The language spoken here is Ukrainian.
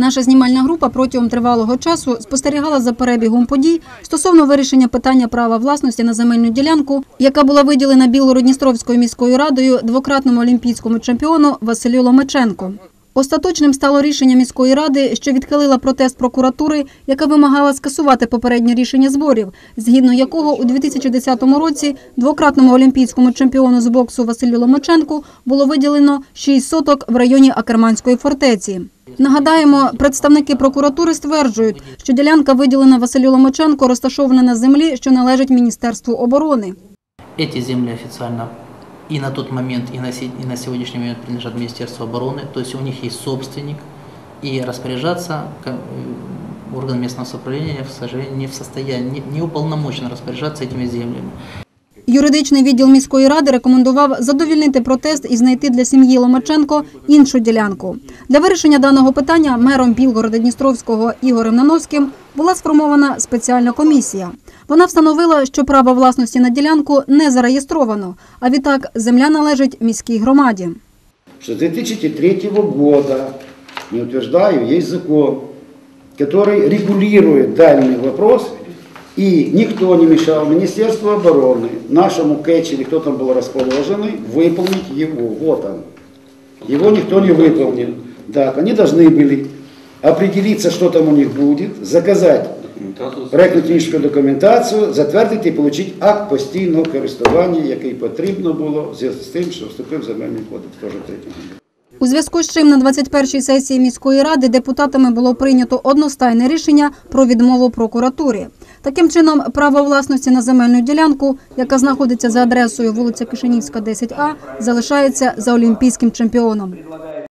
Наша знімальна група протягом тривалого часу спостерігала за перебігом подій стосовно вирішення питання права власності на земельну ділянку, яка була виділена Білгородністровською міською радою двократному олімпійському чемпіону Василю Ломаченко. Остаточним стало рішення міської ради, що відхилила протест прокуратури, яка вимагала скасувати попереднє рішення зборів, згідно якого у 2010 році двократному олімпійському чемпіону з боксу Василю Ломаченку було виділено 6 соток в районі Акерманської фортеці. Нагадаємо, представники прокуратури стверджують, що ділянка виділена Василю Ломаченко розташована на землі, що належить Міністерству оборони. Эти земли официально и на тот момент, и на, се- и на сегодняшний момент принадлежат Министерству обороны, то есть у них есть собственник, и распоряжаться ка- э, орган местного самоуправления, к сожалению, не в состоянии, не, не уполномочен распоряжаться этими землями. Юридичний відділ міської ради рекомендував задовільнити протест і знайти для сім'ї Ломаченко іншу ділянку. Для вирішення даного питання мером Білгорода Дністровського Ігорем Нановським була сформована спеціальна комісія. Вона встановила, що право власності на ділянку не зареєстровано, а відтак земля належить міській громаді. с 2003 года, не утверждаю, есть закон, который регулирует данный вопрос, и никто не мешал Министерству обороны, нашему КЭЧ или кто там был расположенный, выполнить его. Вот он. Его никто не выполнил. Так, они должны были определиться, что там у них будет, заказать проєктно-технічну документацію, затвердити і отримати акт постійного користування, який потрібно було в зв'язку з тим, що вступив земельний кодекс теж в третьому. У зв'язку з чим на 21-й сесії міської ради депутатами було прийнято одностайне рішення про відмову прокуратурі. Таким чином, право власності на земельну ділянку, яка знаходиться за адресою вулиця Кишинівська, 10А, залишається за олімпійським чемпіоном.